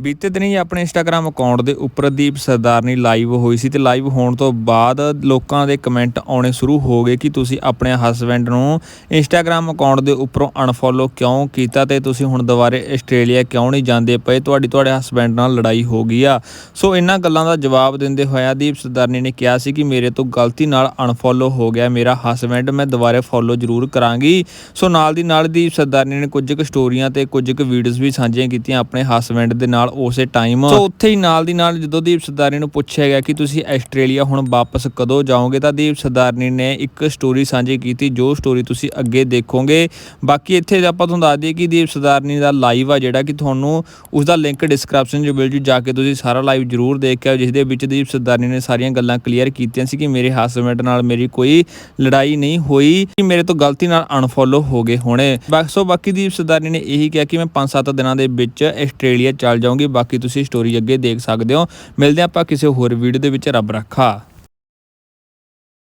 ਬੀਤੇ ਦਿਨੀ ਆਪਣੇ ਇੰਸਟਾਗ੍ਰam ਅਕਾਊਂਟ ਦੇ ਉੱਪਰ ਦੀਪ ਸਰਦਾਰਨੀ ਲਾਈਵ ਹੋਈ ਸੀ ਤੇ ਲਾਈਵ ਹੋਣ ਤੋਂ ਬਾਅਦ ਲੋਕਾਂ ਦੇ ਕਮੈਂਟ ਆਉਣੇ ਸ਼ੁਰੂ ਹੋ ਗਏ ਕਿ ਤੁਸੀਂ ਆਪਣੇ ਹਸਬੰਡ ਨੂੰ ਇੰਸਟਾਗ੍ਰam ਅਕਾਊਂਟ ਦੇ ਉੱਪਰੋਂ ਅਨਫੋਲੋ ਕਿਉਂ ਕੀਤਾ ਤੇ ਤੁਸੀਂ ਹੁਣ ਦੁਬਾਰੇ ਆਸਟ੍ਰੇਲੀਆ ਕਿਉਂ ਨਹੀਂ ਜਾਂਦੇ ਪਏ? ਤੁਹਾਡੀ, ਤੁਹਾਡੇ ਹਸਬੰਡ ਨਾਲ ਲੜਾਈ ਹੋ ਗਈ ਆ। ਸੋ ਇਹਨਾਂ ਗੱਲਾਂ ਦਾ ਜਵਾਬ ਦਿੰਦੇ ਹੋਇਆ ਦੀਪ ਸਰਦਾਰਨੀ ਨੇ ਕਿਹਾ ਸੀ ਕਿ ਮੇਰੇ ਤੋਂ ਗਲਤੀ ਨਾਲ ਅਨਫੋਲੋ ਹੋ ਗਿਆ ਮੇਰਾ ਹਸਬੰਡ ਮੈਂ ਦੁਬਾਰੇ ਫੋਲੋ ਜ਼ਰੂਰ ਕਰਾਂਗੀ। ਸੋ ਨਾਲ ਦੀ ਨਾਲ ਦੀਪ ਸਰਦਾਰਨੀ ਨੇ ਕੁਝ ਕੁ ਸਟੋਰੀਆਂ ਤੇ ਕੁਝ ਕੁ ਵੀਡੀਓਜ਼ ਵੀ ਸਾਂਝੀਆਂ ਕੀਤੀਆਂ ਆਪਣੇ ਹਸਬੰਡ ਦੇ ਨਾਲ। ਉਸੇ ਟਾਈਮ ਸੋ ਉੱਥੇ ਹੀ ਨਾਲ ਦੀ ਨਾਲ ਜਦੋਂ ਦੀਪ ਸਰਦਾਰਨੀ ਨੂੰ ਪੁੱਛਿਆ ਗਿਆ ਕਿ ਤੁਸੀਂ ਆਸਟ੍ਰੇਲੀਆ ਹੁਣ ਵਾਪਸ ਕਦੋਂ ਜਾਓਗੇ, ਤਾਂ ਦੀਪ ਸਰਦਾਰਨੀ ਨੇ ਇੱਕ ਸਟੋਰੀ ਸਾਂਝੀ ਕੀਤੀ, ਜੋ ਸਟੋਰੀ ਤੁਸੀਂ ਅੱਗੇ ਦੇਖੋਗੇ। ਬਾਕੀ ਇੱਥੇ ਆਪਾਂ ਤੁਹਾਨੂੰ ਦੱਸ ਦਈਏ ਕਿ ਦੀਪ ਸਰਦਾਰਨੀ ਦਾ ਲਾਈਵ ਆ ਜਿਹੜਾ ਕਿ ਤੁਹਾਨੂੰ ਉਸ ਦਾ ਲਿੰਕ ਡਿਸਕ੍ਰਿਪਸ਼ਨ 'ਚ ਮਿਲ ਜੂ, ਜਾ ਕੇ ਤੁਸੀਂ ਸਾਰਾ ਲਾਈਵ ਜਰੂਰ ਦੇਖ ਕੇ ਆਓ ਜਿਸ ਦੇ ਵਿੱਚ ਦੀਪ ਸਰਦਾਰਨੀ ਨੇ ਸਾਰੀਆਂ ਗੱਲਾਂ ਕਲੀਅਰ ਕੀਤੀਆਂ ਸੀ ਕਿ ਮੇਰੇ ਹਸਬੰਡ ਨਾਲ ਮੇਰੀ ਕੋਈ ਲੜਾਈ ਨਹੀਂ ਹੋਈ, ਕਿ ਮੇਰੇ ਤੋਂ ਗਲਤੀ ਨਾਲ ਅਨਫੋਲੋ ਹੋ ਗਏ ਹੋਣੇ। ਬਾਕੀ ਸੋ ਬਾਕੀ ਦੀਪ ਸਰਦਾਰਨੀ ਨੇ ਇਹੀ ਕਿਹਾ ਕਿ ਮੈਂ 5-7 ਦਿਨਾਂ ਦੇ ਵਿੱਚ ਆਸਟ੍ਰੇਲੀਆ ਚੱਲ ਜਾਊਂਗੀ। ਬਾਕੀ ਤੁਸੀਂ ਸਟੋਰੀ ਅੱਗੇ ਦੇਖ ਸਕਦੇ ਹੋ। ਮਿਲਦੇ ਆਪਾਂ ਕਿਸੇ ਹੋਰ ਵੀਡੀਓ ਦੇ ਵਿੱਚ। ਰੱਬ ਰੱਖਾ।